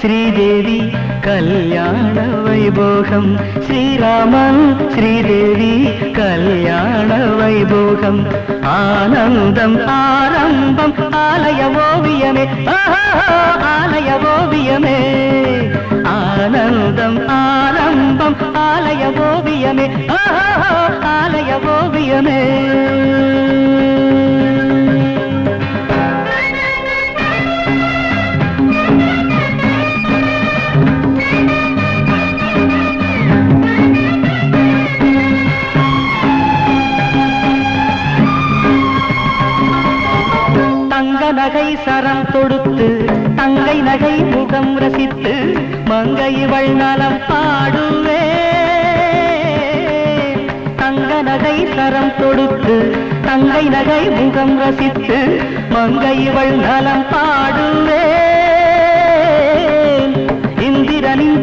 ஸ்ரீதேவி கல்யாண வைபோகம். ஸ்ரீராமன் ஸ்ரீதேவி கல்யாண வைபோகம். ஆனந்தம் ஆரம்பம் ஆலய ஓவியமே. ஆலய ஓவியமே. ஆனந்தம் ஆரம்பம் ஆலய ஓவியமே. ஆலய ஓவியமே. நகை சரம் தொடுத்து தங்கை நகை முகம் ரசித்து மங்கை இவள் நலம் பாடுவே தங்க நகை சரம் தொடுத்து தங்கை நகை முகம் ரசித்து மங்கை இவள் நலம் பாடுவே இந்திரனின்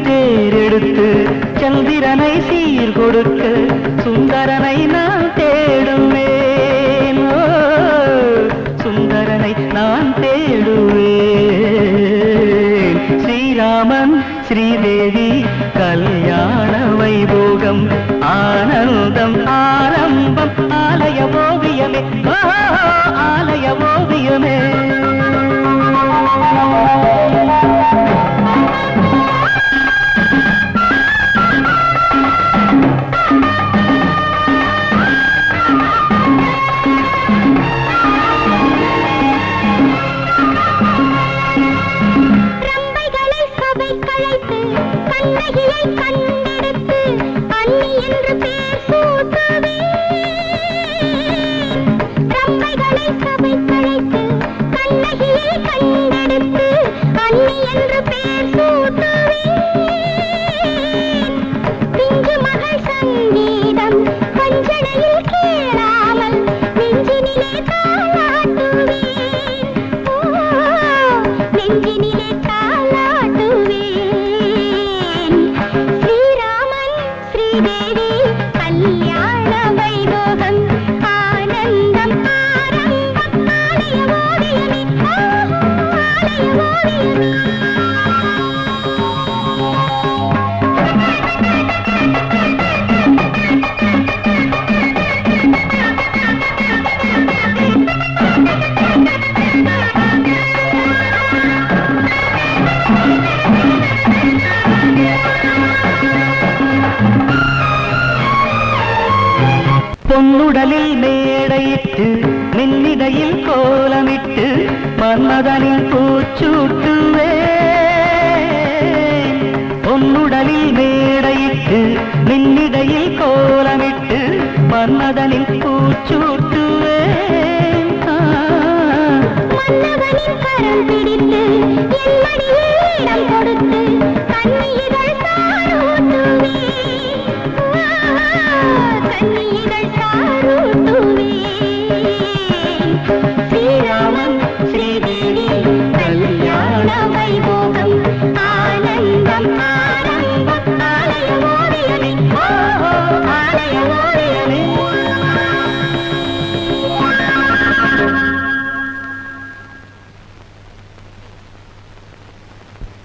பேர் சூட்டுவேன் பொன்னுடலில் மேடையிட்டு மின்னிடையில் கோலமிட்டு மன்மதனில் பூச்சூட்டுவே. பொன்னுடலில் மேடையிட்டு மின்னிடையில் கோலமிட்டு மன்மதனில் பூச்சூட்டுவே. மன்னவனின் கரம் பிடித்து கண்ணீர்கள் சாரூட்டுவே ஸ்ரீராமன் ஸ்ரீதேவி கல்யாண வைபோகம் ஆனந்தம்